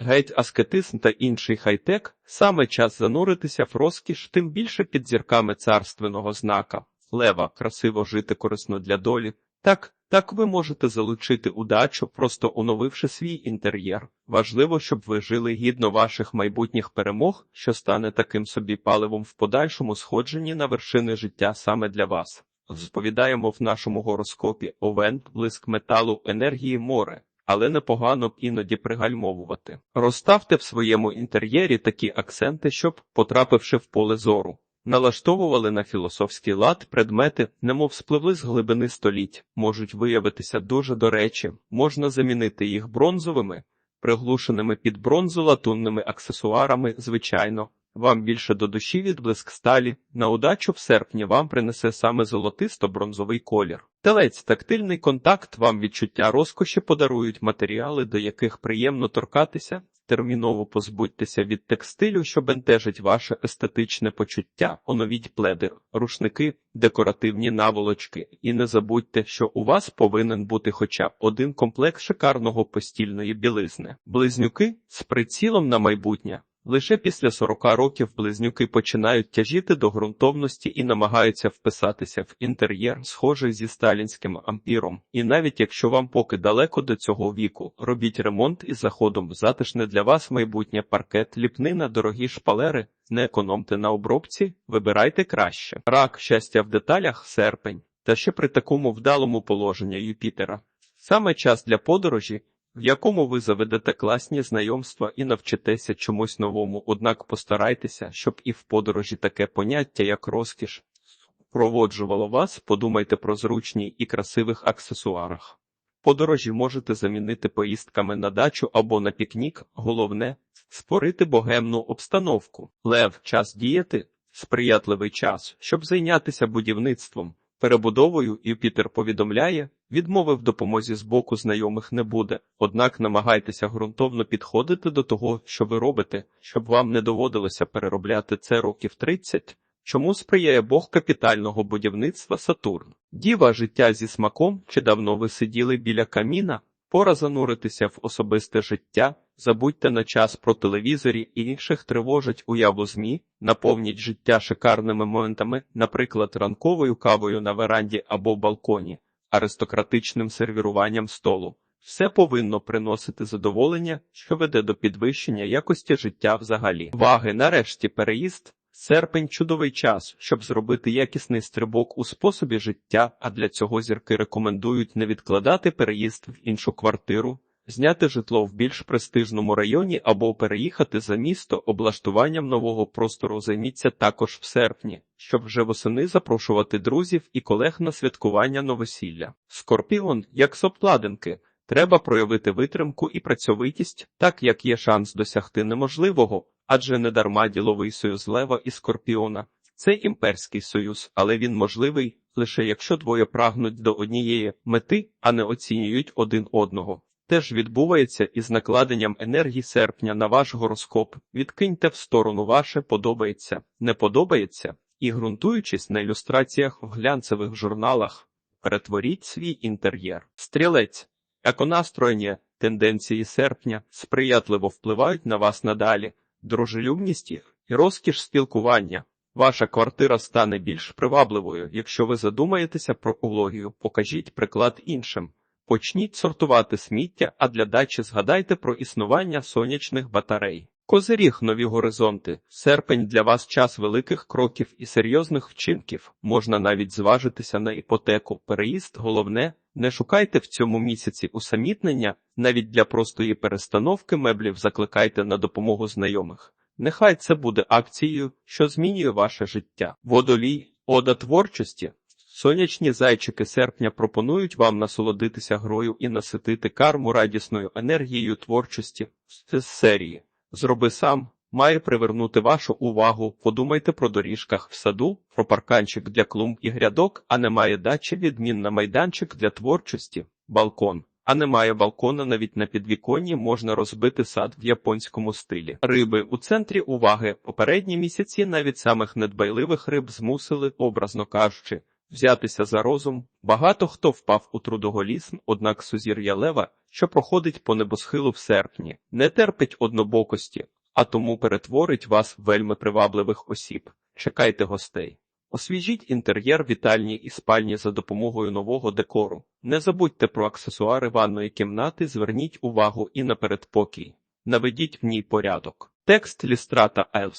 Геть аскетизм та інший хай-тек саме час зануритися в розкіш, тим більше під зірками царственного знака. Лева, красиво жити корисно для долі. Так, так ви можете залучити удачу, просто оновивши свій інтер'єр. Важливо, щоб ви жили гідно ваших майбутніх перемог, що стане таким собі паливом в подальшому сходженні на вершини життя саме для вас. Сповідаємо в нашому гороскопі овен, блиск металу, енергії море. Але непогано б іноді пригальмовувати. Розставте в своєму інтер'єрі такі акценти, щоб, потрапивши в поле зору, налаштовували на філософський лад предмети, немов спливли з глибини століть, можуть виявитися дуже до речі, можна замінити їх бронзовими, приглушеними під бронзу латунними аксесуарами, звичайно. Вам більше до душі відблиск сталі, на удачу в серпні вам принесе саме золотисто-бронзовий колір. Телець тактильний контакт вам відчуття розкоші подарують матеріали, до яких приємно торкатися. Терміново позбудьтеся від текстилю, що бентежить ваше естетичне почуття, оновіть пледи, рушники, декоративні наволочки, і не забудьте, що у вас повинен бути хоча б один комплект шикарного постільної білизни. Близнюки з прицілом на майбутнє. Лише після 40 років близнюки починають тяжіти до ґрунтовності і намагаються вписатися в інтер'єр, схожий зі сталінським ампіром. І навіть якщо вам поки далеко до цього віку, робіть ремонт із заходом затишне для вас майбутнє паркет, ліпнина, дорогі шпалери. Не економте на обробці, вибирайте краще. Рак щастя в деталях, серпень, та ще при такому вдалому положенні Юпітера. Саме час для подорожі, в якому ви заведете класні знайомства і навчитеся чомусь новому, однак постарайтеся, щоб і в подорожі таке поняття, як розкіш, проводжувало вас, подумайте про зручні і красивих аксесуарах. Подорожі можете замінити поїздками на дачу або на пікнік, головне створити богемну обстановку. Лев, час діяти, сприятливий час, щоб зайнятися будівництвом. Перебудовою Юпітер повідомляє, відмови в допомозі з боку знайомих не буде, однак намагайтеся ґрунтовно підходити до того, що ви робите, щоб вам не доводилося переробляти це років 30, чому сприяє Бог капітального будівництва Сатурн. Діва життя зі смаком, чи давно ви сиділи біля каміна, пора зануритися в особисте життя, забудьте на час про телевізорі і інших тривожить уяву ЗМІ, наповніть життя шикарними моментами, наприклад, ранковою кавою на веранді або балконі, аристократичним сервіруванням столу. Все повинно приносити задоволення, що веде до підвищення якості життя взагалі. Ваги, нарешті, переїзд. Серпень чудовий час, щоб зробити якісний стрибок у способі життя, а для цього зірки рекомендують не відкладати переїзд в іншу квартиру, зняти житло в більш престижному районі або переїхати за місто облаштуванням нового простору займіться також в серпні, щоб вже восени запрошувати друзів і колег на святкування новосілля. Скорпіон, як сопладинки, треба проявити витримку і працьовитість, так як є шанс досягти неможливого, адже недарма діловий союз Лева і Скорпіона. Це імперський союз, але він можливий лише якщо двоє прагнуть до однієї мети, а не оцінюють один одного теж відбувається із накладенням енергії серпня на ваш гороскоп. Відкиньте в сторону ваше подобається, не подобається, і, ґрунтуючись на ілюстраціях в глянцевих журналах, перетворіть свій інтер'єр. Стрілець, еконастроєння, тенденції серпня сприятливо впливають на вас надалі, дружелюбність їх і розкіш спілкування. Ваша квартира стане більш привабливою. Якщо ви задумаєтеся про екологію, покажіть приклад іншим. Почніть сортувати сміття, а для дачі згадайте про існування сонячних батарей. Козиріг нові горизонти. Серпень для вас час великих кроків і серйозних вчинків. Можна навіть зважитися на іпотеку. Переїзд головне. Не шукайте в цьому місяці усамітнення, навіть для простої перестановки меблів закликайте на допомогу знайомих. Нехай це буде акцією, що змінює ваше життя. Водолій, ода творчості. Сонячні зайчики серпня пропонують вам насолодитися грою і наситити карму радісною енергією творчості з серії. Зроби сам має привернути вашу увагу. Подумайте про доріжках в саду, про парканчик для клумб і грядок, а немає дачі відмінна майданчик для творчості, балкон. А немає балкона навіть на підвіконні можна розбити сад в японському стилі. Риби у центрі уваги попередні місяці навіть самих недбайливих риб змусили, образно кажучи, Взятися за розум. Багато хто впав у трудоголізм, однак сузір'я лева, що проходить по небосхилу в серпні, не терпить однобокості, а тому перетворить вас вельми привабливих осіб. Чекайте гостей. Освіжіть інтер'єр вітальні і спальні за допомогою нового декору. Не забудьте про аксесуари ванної кімнати, зверніть увагу і на передпокій. Наведіть в ній порядок. Текст Лістрата Елс